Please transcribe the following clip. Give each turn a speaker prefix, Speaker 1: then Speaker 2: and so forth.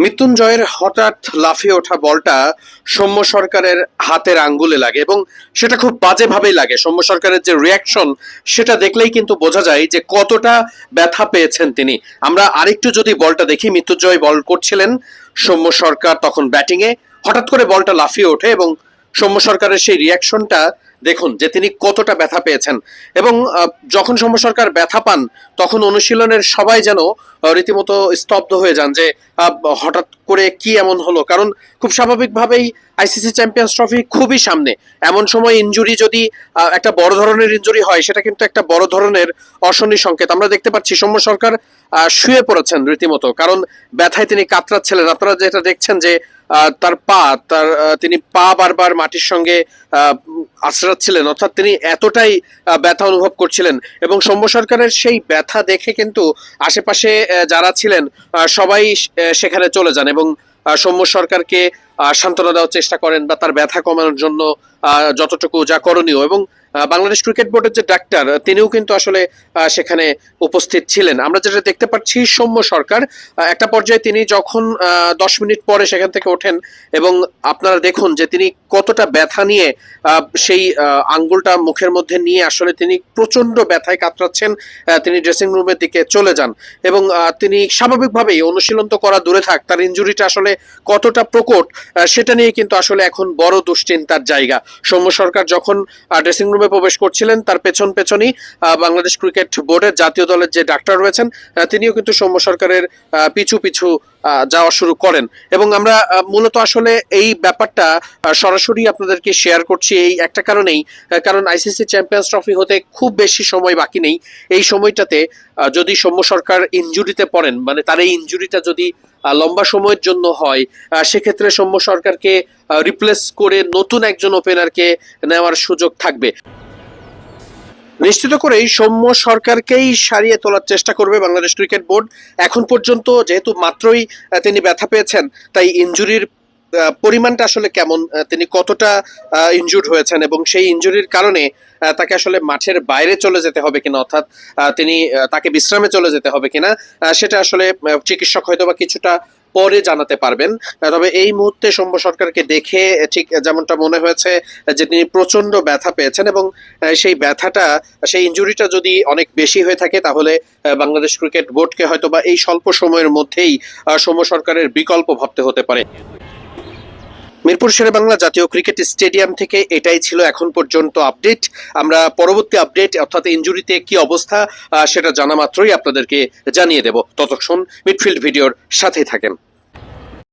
Speaker 1: মৃত্যুঞ্জয়ের হঠাৎ লাফিয়ে ওঠা বলটা সৌম্য সরকারের হাতের আঙ্গুলে লাগে এবং সেটা খুব বাজেভাবেই লাগে। সৌম্য সরকারের যে রিয়াকশন সেটা দেখলেই কিন্তু বোঝা যায় যে কতটা ব্যথা পেয়েছেন তিনি। আমরা আরেকটু যদি বলটা দেখি, মৃত্যুঞ্জয় বল করছিলেন, সৌম্য সরকার তখন ব্যাটিংয়ে হঠাৎ করে বলটা লাফিয়ে ওঠে এবং সৌম্য সরকারের সেই রিয়াকশনটা দেখুন যে তিনি কতটা ব্যথা পেয়েছেন। এবং যখন সৌম্য সরকার ব্যথা পান, তখন অনুশীলনের সবাই যেন রীতিমতো স্তব্ধ হয়ে যান যে হঠাৎ করে কি এমন হলো? কারণ খুব স্বাভাবিকভাবেই আইসিসি চ্যাম্পিয়ন্স ট্রফি খুবই সামনে। এমন সময় ইনজুরি যদি একটা বড় ধরনের ইনজুরি হয় সেটা কিন্তু একটা বড় ধরনের অশনি সংকেত। আমরা দেখতে পাচ্ছি সৌম্য সরকার শুয়ে পড়েছেন রীতিমতো। কারণ ব্যথায় তিনি কাতরাচ্ছিলেন। আপনারা যেটা দেখছেন যে তার পা তার তিনি পা বারবার মাটির সঙ্গে আহ, আছড়াচ্ছিলেন। অর্থাৎ তিনি এতটাই ব্যথা অনুভব করছিলেন। এবং সৌম্য সরকারের সেই ব্যথা দেখে কিন্তু আশেপাশে যারা ছিলেন সবাই সেখানে চলে যান এবং সৌম্য সরকারকে সান্ত্বনা দেওয়ার চেষ্টা করেন বা তার ব্যথা কমানোর জন্য যতটুকু যা করণীয়। এবং বাংলাদেশ ক্রিকেট বোর্ডের যে ডাক্তার, তিনিও কিন্তু আসলে সেখানে উপস্থিত ছিলেন। আমরা যেটা দেখতে পাচ্ছি, সৌম্য সরকার একটা পর্যায়ে তিনি যখন দশ মিনিট পরে সেখান থেকে ওঠেন এবং আপনারা দেখুন যে তিনি কতটা ব্যথা নিয়ে সেই আঙ্গুলটা মুখের মধ্যে নিয়ে আসলে তিনি প্রচণ্ড ব্যথায় কাতরাচ্ছেন তিনি ড্রেসিং রুমের দিকে চলে যান। এবং তিনি স্বাভাবিকভাবেই অনুশীলন তো করা দূরে থাক, তার ইনজুরিটা আসলে কতটা প্রকট সেটা নিয়ে কিন্তু আসলে এখন বড় দুশ্চিন্তার জায়গা। সৌম্য সরকার যখন ড্রেসিং রুমে প্রবেশ করছিলেন, তার পেছন পেছনই বাংলাদেশ ক্রিকেট বোর্ডের জাতীয় দলের যে ডাক্তার রয়েছেন তিনিও কিন্তু সৌম্য সরকারের পিছু পিছু যাওয়া শুরু করেন। এবং আমরা মূলত আসলে এই ব্যাপারটা সরাসরি আপনাদেরকে শেয়ার করছি এই একটা কারণেই কারণ আইসিসি চ্যাম্পিয়ন্স ট্রফি হতে খুব বেশি সময় বাকি নেই। এই সময়টাতে যদি সৌম্য সরকার ইনজুরিতে পড়েন মানে তার এই ইনজুরিটা যদি লম্বা সময়ের জন্য হয়। সেক্ষেত্রে সৌম্য সরকারকে রিপ্লেস করে নতুন একজন ওপেনারকে নেওয়ার সুযোগ থাকবে। নিশ্চিত করেই সৌম্য সরকারকেই সারিয়ে তোলার চেষ্টা করবে বাংলাদেশ ক্রিকেট বোর্ড। এখন পর্যন্ত যেহেতু মাত্রই তিনি ব্যথা পেয়েছেন তাই ইনজুরির আহ, পরিমাণটা আসলে কেমন? তিনি কতটা ইনজুর্ড হয়েছেন এবং সেই ইনজুরির কারণে তাকে আসলে মাঠের বাইরে চলে যেতে হবে কিনা? অর্থাৎ তিনি তাকে বিশ্রামে চলে যেতে হবে কিনা? সেটা আসলে চিকিৎসক হয়তো বা কিছুটা পরে জানাতে পারবেন। তবে এই মুহূর্তে সৌম্য সরকারকে দেখে ঠিক যেমনটা মনে হয়েছে যে তিনি প্রচণ্ড ব্যথা পেয়েছেন এবং সেই ব্যথাটা, সেই ইনজুরিটা যদি অনেক বেশি হয়ে থাকে, তাহলে বাংলাদেশ ক্রিকেট বোর্ডকে হয়তো বা এই স্বল্প সময়ের মধ্যেই সৌম্য সরকারের বিকল্প ভাবতে হতে পারে। মিরপুর শেরে বাংলা জাতীয় ক্রিকেট স্টেডিয়াম থেকে এটাই ছিল এখন পর্যন্ত আপডেট। আমরা পরবর্তী আপডেট, অর্থাৎ ইঞ্জুরিতে কি অবস্থা সেটা জানা মাত্রই আপনাদেরকে জানিয়ে দেব। ততক্ষণ মিডফিল্ড ভিডিওর সাথেই থাকেন।